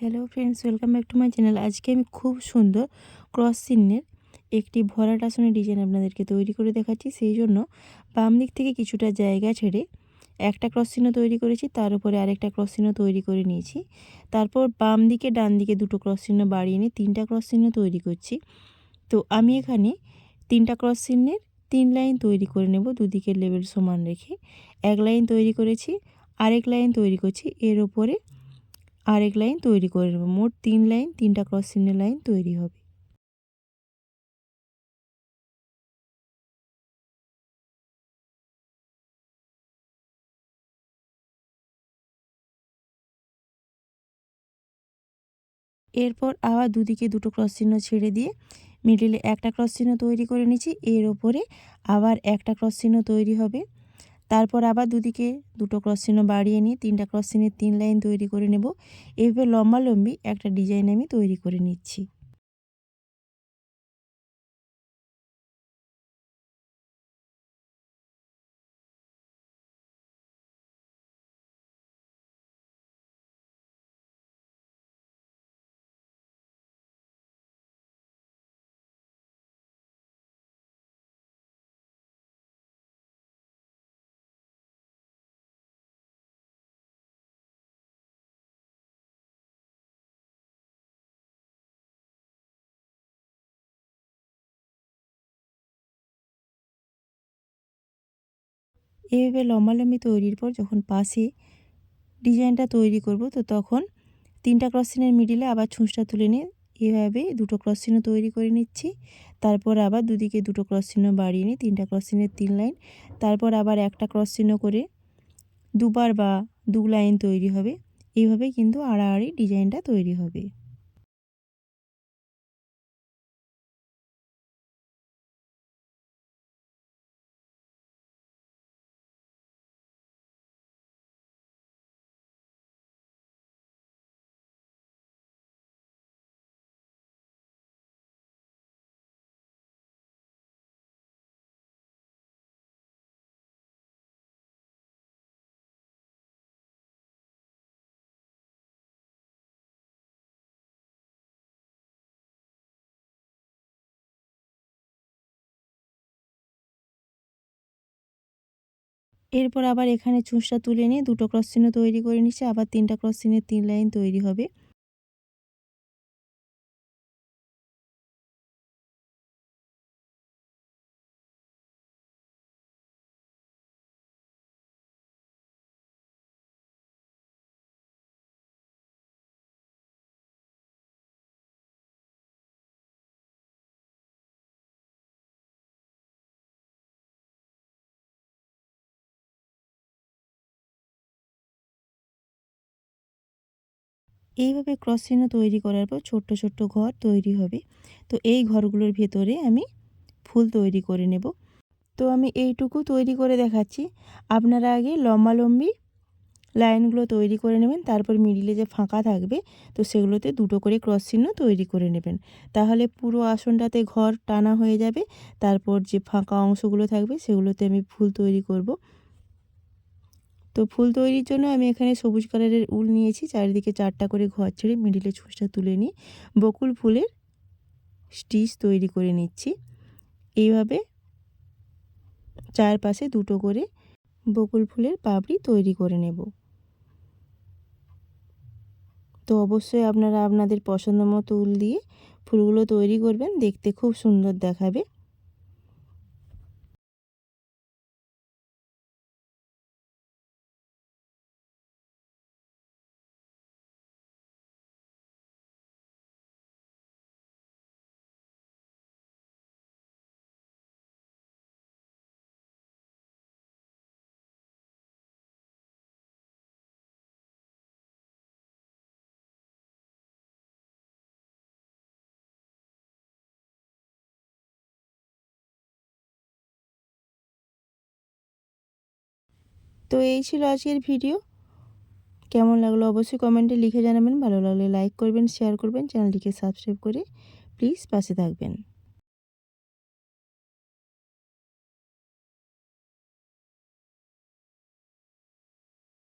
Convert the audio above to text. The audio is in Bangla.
Hello friends welcome back to my channel আজকে আমি খুব সুন্দর ক্রস চিহ্নের একটি ভরাট আসনের ডিজাইন আপনাদেরকে তৈরি করে দেখাচ্ছি। সেই জন্য বাম দিক থেকে কিছুটা জায়গা ছেড়ে একটা ক্রস চিহ্ন তৈরি করেছি, তার উপরে আরেকটা ক্রস চিহ্ন তৈরি করে নিয়েছি। তারপর বাম দিকে, ডান দিকে দুটো ক্রস চিহ্ন বাড়িয়ে নিয়ে তিনটা ক্রস চিহ্ন তৈরি করছি। তো আমি এখানে তিনটা ক্রস চিহ্নের তিন লাইন তৈরি করে নেব, দুদিকের লেভেল সমান রেখে। এক লাইন তৈরি করেছি, আরেক লাইন তৈরি করছি। এর ওপরে আরেক লাইন তৈরি করে নেব। মোট তিন লাইন, তিনটা ক্রস চিহ্নের লাইন তৈরি হবে। এরপর আবার দুদিকে দুটো ক্রস চিহ্ন ছেড়ে দিয়ে মিডিলে একটা ক্রস চিহ্ন তৈরি করে নিচ্ছি। এর ওপরে আবার একটা ক্রস চিহ্ন তৈরি হবে। তারপর আবার দুদিকে দুটো ক্রস চিহ্ন বাড়িয়ে নিয়ে, তিনটা ক্রস চিহ্নের তিন লাইন তৈরি করে নেব। এইভাবে লম্বালম্বি একটা ডিজাইন আমি তৈরি করে নিচ্ছি। এভাবে লম্বালম্বি তৈরির পর যখন পাশে ডিজাইনটা তৈরি করব, তো তখন তিনটা ক্রস চিনের মিডিলে আবার ছুঁচটা তুলে নিয়ে এভাবে দুটো ক্রস চিহ্ন তৈরি করে নিচ্ছি। তারপর আবার দুদিকে দুটো ক্রস চিহ্ন বাড়িয়ে নিই তিনটা ক্রস চিহ্নের তিন লাইন তারপর আবার একটা ক্রস চিহ্ন করে দুবার বা দু লাইন তৈরি হবে। এইভাবে কিন্তু আড়াআড়ি ডিজাইনটা তৈরি হবে। এরপর আবার এখানে চুঁচটা তুলে নিয়ে দুটো ক্রস চিহ্ন তৈরি করে নিচ্ছে, আবার তিনটা ক্রস চিহ্নের তিন লাইন তৈরি হবে। এইভাবে ক্রস চিহ্ন তৈরি করার পর ছোট্ট ছোট্ট ঘর তৈরি হবে। তো এই ঘরগুলোর ভেতরে আমি ফুল তৈরি করে নেব। তো আমি এইটুকু তৈরি করে দেখাচ্ছি। আপনারা আগে লম্বালম্বি লাইনগুলো তৈরি করে নেবেন, তারপর মিডিলে যে ফাঁকা থাকবে, তো সেগুলোতে দুটো করে ক্রস চিহ্ন তৈরি করে নেবেন। তাহলে পুরো আসনটাতে ঘর টানা হয়ে যাবে, তারপর যে ফাঁকা অংশগুলো থাকবে সেগুলোতে আমি ফুল তৈরি করব। তো ফুল তৈরির জন্য আমি এখানে সবুজ কালারের উল নিয়েছি, চারিদিকে চারটা করে ঘর ছেড়ে মিডিলে ছুঁচটা তুলে নিই। বকুল ফুলের স্টিচ তৈরি করে নিচ্ছি। এইভাবে চারপাশে দুটো করে বকুল ফুলের পাপড়ি তৈরি করে নেব। তো অবশ্যই আপনারা আপনাদের পছন্দ মতো উল দিয়ে ফুলগুলো তৈরি করবেন, দেখতে খুব সুন্দর দেখাবে। তো এই ছিল আজকের ভিডিও। কেমন লাগল অবশ্যই কমেন্টে লিখে জানাবেন। ভালো লাগলে লাইক করবেন শেয়ার করবেন, চ্যানেলটিকে সাবস্ক্রাইব করে প্লিজ পাশে থাকবেন।